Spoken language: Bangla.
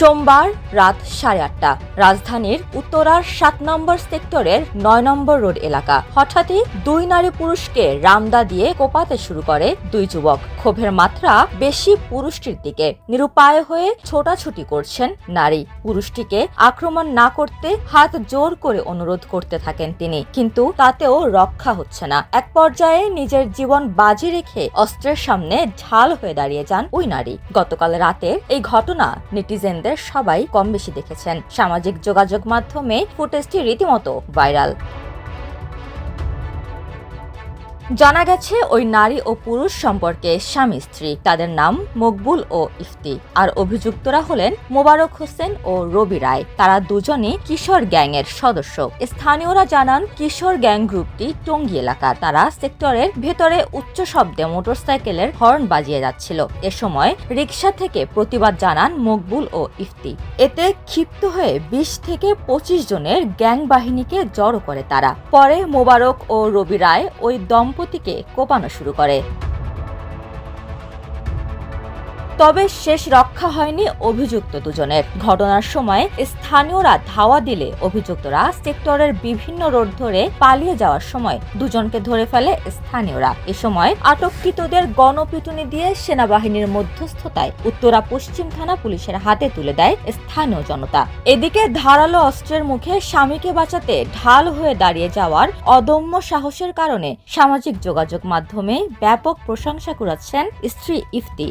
সোমবার রাত সাড়ে আটটা। রাজধানীর উত্তরার সাত নম্বর সেক্টরের নয় নম্বর রোড এলাকা। হঠাৎই দুই নারী পুরুষকে রামদা দিয়ে কোপাতে শুরু করে দুই যুবক। ক্ষোভের মাত্রা বেশি পুরুষটির দিকে। নিরুপায় হয়ে ছোটাছুটি করছেন নারী। পুরুষটিকে আক্রমণ না করতে হাত জোর করে অনুরোধ করতে থাকেন তিনি। কিন্তু তাতেও রক্ষা হচ্ছে না। এক পর্যায়ে নিজের জীবন বাজি রেখে অস্ত্রের সামনে ঢাল হয়ে দাঁড়িয়ে যান ওই নারী। গতকাল রাতে এই ঘটনা নেটিজেনদের সবাই কম বেশি দেখেছেন। সামাজিক যোগাযোগ মাধ্যমে ফুটেজটি রীতিমতো ভাইরাল। জানা গেছে, ওই নারী ও পুরুষ সম্পর্কে স্বামী স্ত্রী। তাদের নাম মকবুল ও ইফতি। আর অভিযুক্তরা হলেন মোবারক হোসেন ও রবি রায়। তারা দুজনই কিশোর গ্যাংয়ের সদস্য। স্থানীয়রা জানান, কিশোর গ্যাং গ্রুপটি টঙ্গী এলাকার। তারা সেক্টরের ভেতরে উচ্চ শব্দে মোটরসাইকেলের হর্ন বাজিয়ে যাচ্ছিল। এ সময় রিকশা থেকে প্রতিবাদ জানান মকবুল ও ইফতি। এতে ক্ষিপ্ত হয়ে বিশ থেকে পঁচিশ জনের গ্যাং বাহিনীকে জড়ো করে তারা। পরে মোবারক ও রবি রায় ওই দম্পতিকে কোপানো শুরু করে। তবে শেষ রক্ষা হয়নি অভিযুক্ত দুজনের। ঘটনার সময় স্থানীয়রা ধাওয়া দিলে অভিযুক্তরা সেক্টরের বিভিন্ন রোড ধরে পালিয়ে যাওয়ার সময় দুজনকে ধরে ফেলে স্থানীয়রা। এ সময় আটককৃতদের গণপিটুনি দিয়ে সেনাবাহিনীর মধ্যস্থতায় উত্তরা পশ্চিম থানা পুলিশের হাতে তুলে দেয় স্থানীয় জনতা। এদিকে ধারালো অস্ত্রের মুখে স্বামীকে বাঁচাতে ঢাল হয়ে দাঁড়িয়ে যাওয়ার অদম্য সাহসের কারণে সামাজিক যোগাযোগ মাধ্যমে ব্যাপক প্রশংসা কুড়াচ্ছেন স্ত্রী ইফতি।